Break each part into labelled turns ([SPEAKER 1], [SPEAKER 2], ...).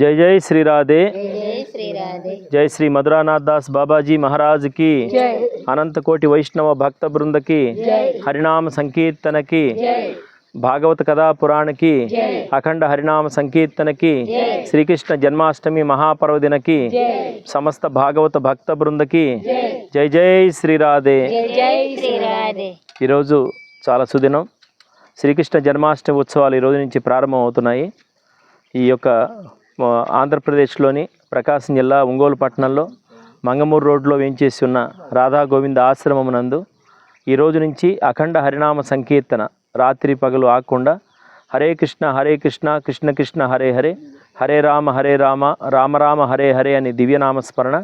[SPEAKER 1] జై జై శ్రీ రాధే.
[SPEAKER 2] జై శ్రీ
[SPEAKER 1] మధురానాథ్ దాస్ బాబాజీ మహారాజ్కి అనంత కోటి వైష్ణవ భక్త బృందకి హరినామ సంకీర్తనకి భాగవత కథా పురాణకి అఖండ హరినామ సంకీర్తనకి శ్రీకృష్ణ జన్మాష్టమి మహాపర్వదినకి సమస్త భాగవత భక్త బృందకి జై. జై శ్రీ రాధే.
[SPEAKER 2] జై జై శ్రీ రాధే.
[SPEAKER 1] ఈరోజు చాలా సుదినం. శ్రీకృష్ణ జన్మాష్టమి ఉత్సవాలు ఈరోజు నుంచి ప్రారంభం అవుతున్నాయి. ఈ యొక్క ఆంధ్రప్రదేశ్లోని ప్రకాశం జిల్లా ఒంగోలు పట్టణంలో మంగమూరు రోడ్లో వేంచేసి ఉన్న రాధా గోవింద ఆశ్రమం నందు ఈ రోజు నుంచి అఖండ హరినామ సంకీర్తన రాత్రి పగలు ఆకుండా హరే కృష్ణ హరే కృష్ణ కృష్ణ కృష్ణ హరే హరే హరే రామ హరే రామ రామ రామ హరే హరే అని దివ్యనామస్మరణ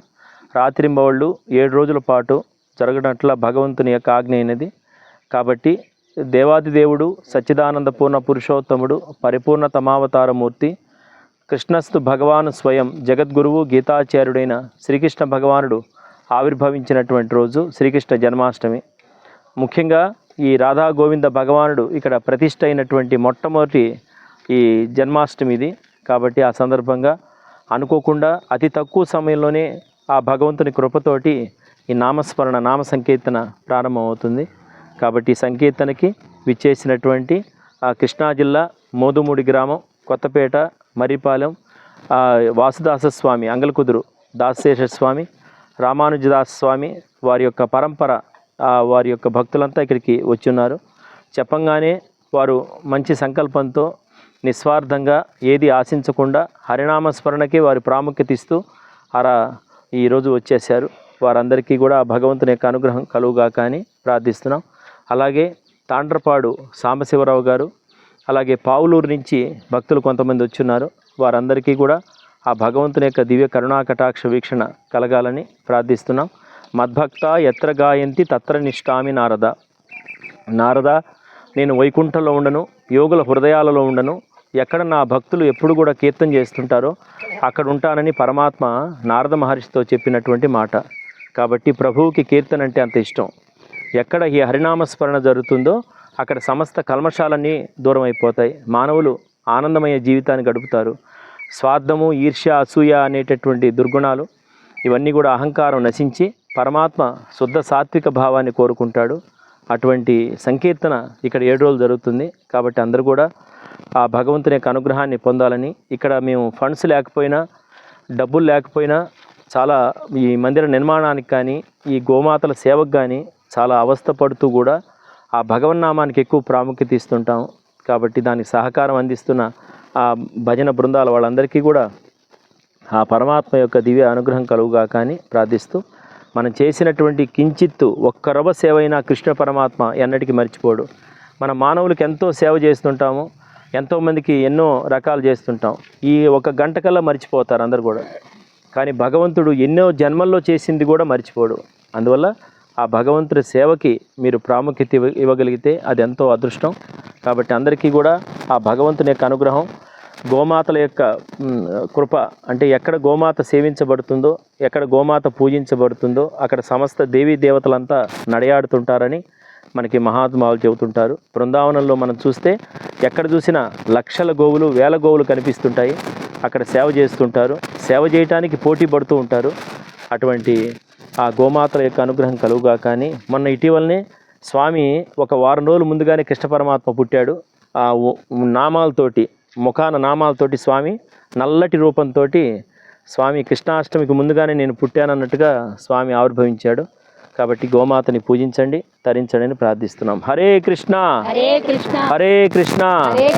[SPEAKER 1] రాత్రింబవళ్ళు ఏడు రోజుల పాటు జరగనట్ల భగవంతుని యొక్క ఆజ్ఞ అయినది. కాబట్టి దేవాది దేవుడు సచ్చిదానంద పూర్ణ పురుషోత్తముడు పరిపూర్ణ తమావతారమూర్తి కృష్ణస్తు భగవాను స్వయం జగద్గురువు గీతాచార్యుడైన శ్రీకృష్ణ భగవానుడు ఆవిర్భవించినటువంటి రోజు శ్రీకృష్ణ జన్మాష్టమి. ముఖ్యంగా ఈ రాధా గోవింద భగవానుడు ఇక్కడ ప్రతిష్ట అయినటువంటి మొట్టమొదటి ఈ జన్మాష్టమిది కాబట్టి ఆ సందర్భంగా అనుకోకుండా అతి తక్కువ సమయంలోనే ఆ భగవంతుని కృపతోటి ఈ నామస్మరణ నామ సంకీర్తన ప్రారంభమవుతుంది. కాబట్టి ఈ సంకీర్తనకి విచ్చేసినటువంటి ఆ కృష్ణా జిల్లా మోదుమూడి గ్రామం కొత్తపేట మరిపాలెం వాసుదాస స్వామి అంగలకుదురు దాసశేష స్వామి రామానుజదాస్ స్వామి వారి యొక్క పరంపర వారి యొక్క భక్తులంతా ఇక్కడికి వచ్చున్నారు చెప్పంగానే వారు మంచి సంకల్పంతో నిస్వార్థంగా ఏది ఆశించకుండా హరినామస్మరణకి వారి ప్రాముఖ్యత ఇస్తూ అలా ఈరోజు వచ్చేసారు వారందరికీ కూడా ఆ భగవంతుని యొక్క అనుగ్రహం కలుగుగా కానీ ప్రార్థిస్తున్నాం. అలాగే తాండ్రపాడు సాంబశివరావు గారు అలాగే పావులూరు నుంచి భక్తులు కొంతమంది వచ్చున్నారు. వారందరికీ కూడా ఆ భగవంతుని యొక్క దివ్య కరుణా కటాక్ష వీక్షణ కలగాలని ప్రార్థిస్తున్నాం. మద్భక్త ఎత్ర గాయంతి తత్ర నిష్కామి నారద. నారద నేను వైకుంఠంలో ఉండను యోగుల హృదయాలలో ఉండను. ఎక్కడ నా భక్తులు ఎప్పుడు కూడా కీర్తన చేస్తుంటారో అక్కడ ఉంటానని పరమాత్మ నారద మహర్షితో చెప్పినటువంటి మాట. కాబట్టి ప్రభువుకి కీర్తన అంటే అంత ఇష్టం. ఎక్కడ ఈ హరినామస్మరణ జరుగుతుందో అక్కడ సమస్త కల్మషాలన్నీ దూరం అయిపోతాయి మానవులు ఆనందమయ జీవితాన్ని గడుపుతారు. స్వార్థము ఈర్ష్య అసూయ అనేటటువంటి దుర్గుణాలు ఇవన్నీ కూడా అహంకారం నశించి పరమాత్మ శుద్ధ సాత్విక భావాన్ని కోరుకుంటాడు. అటువంటి సంకీర్తన ఇక్కడ ఏడు రోజులు జరుగుతుంది. కాబట్టి అందరూ కూడా ఆ భగవంతుని యొక్క అనుగ్రహాన్ని పొందాలని ఇక్కడ మేము ఫండ్స్ లేకపోయినా డబ్బులు లేకపోయినా చాలా ఈ మందిర నిర్మాణానికి కానీ ఈ గోమాతల సేవకు కానీ చాలా అవస్థ పడుతూ కూడా ఆ భగవన్నామానికి ఎక్కువ ప్రాముఖ్యత ఇస్తుంటాం. కాబట్టి దానికి సహకారం అందిస్తున్న ఆ భజన బృందాల వాళ్ళందరికీ కూడా ఆ పరమాత్మ యొక్క దివ్య అనుగ్రహం కలుగుగా కానీ ప్రార్థిస్తూ మనం చేసినటువంటి కించిత్తు ఒక్క రవ సేవ అయినా కృష్ణ పరమాత్మ ఎన్నటికీ మర్చిపోడు. మన మానవులకు ఎంతో సేవ చేస్తుంటాము ఎంతోమందికి ఎన్నో రకాలు చేస్తుంటాం. ఈ ఒక గంట కల్లా మర్చిపోతారు అందరు కూడా. కానీ భగవంతుడు ఎన్నో జన్మల్లో చేసింది కూడా మర్చిపోడు. అందువల్ల ఆ భగవంతుడి సేవకి మీరు ప్రాముఖ్యత ఇవ్వగలిగితే అది ఎంతో అదృష్టం. కాబట్టి అందరికీ కూడా ఆ భగవంతుని యొక్క అనుగ్రహం గోమాతల యొక్క కృప అంటే ఎక్కడ గోమాత సేవించబడుతుందో ఎక్కడ గోమాత పూజించబడుతుందో అక్కడ సమస్త దేవీ దేవతలంతా నడయాడుతుంటారని మనకి మహాత్మాలు చెబుతుంటారు. బృందావనంలో మనం చూస్తే ఎక్కడ చూసినా లక్షల గోవులు వేల గోవులు కనిపిస్తుంటాయి. అక్కడ సేవ చేస్తుంటారు. సేవ చేయటానికి పోటీ పడుతూ ఉంటారు. అటువంటి ఆ గోమాతల యొక్క అనుగ్రహం కలుగుగా కానీ మొన్న ఇటీవలనే స్వామి ఒక వారం రోజుల ముందుగానే కృష్ణ పరమాత్మ పుట్టాడు. ఆ నామాలతోటి ముఖాన నామాలతోటి స్వామి నల్లటి రూపంతో స్వామి కృష్ణాష్టమికి ముందుగానే నేను పుట్టానన్నట్టుగా స్వామి ఆవిర్భవించాడు. కాబట్టి గోమాతని పూజించండి. తరించండి అని ప్రార్థిస్తున్నాం. హరే కృష్ణ.
[SPEAKER 2] హరే కృష్ణ.
[SPEAKER 1] హరే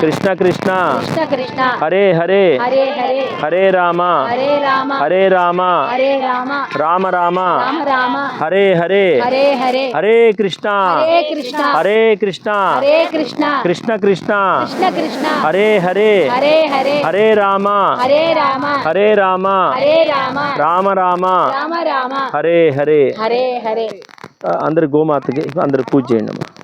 [SPEAKER 1] కృష్ణ.
[SPEAKER 2] కృష్ణ.
[SPEAKER 1] హరే హరే.
[SPEAKER 2] హరే
[SPEAKER 1] రామ.
[SPEAKER 2] హరే రామ.
[SPEAKER 1] రామ.
[SPEAKER 2] రామ.
[SPEAKER 1] హరే హరే.
[SPEAKER 2] హరే
[SPEAKER 1] కృష్ణ.
[SPEAKER 2] హరే కృష్ణ.
[SPEAKER 1] కృష్ణ.
[SPEAKER 2] కృష్ణ. హరే హరే.
[SPEAKER 1] హరే రామ.
[SPEAKER 2] హరే రామ.
[SPEAKER 1] హరే రామ.
[SPEAKER 2] హరే రామ.
[SPEAKER 1] రామ రామ.
[SPEAKER 2] రామ రామ.
[SPEAKER 1] హరే హరే.
[SPEAKER 2] హరే హరే.
[SPEAKER 1] అందరి గోమాతకి అందరు పూజ చేయండి అమ్మా.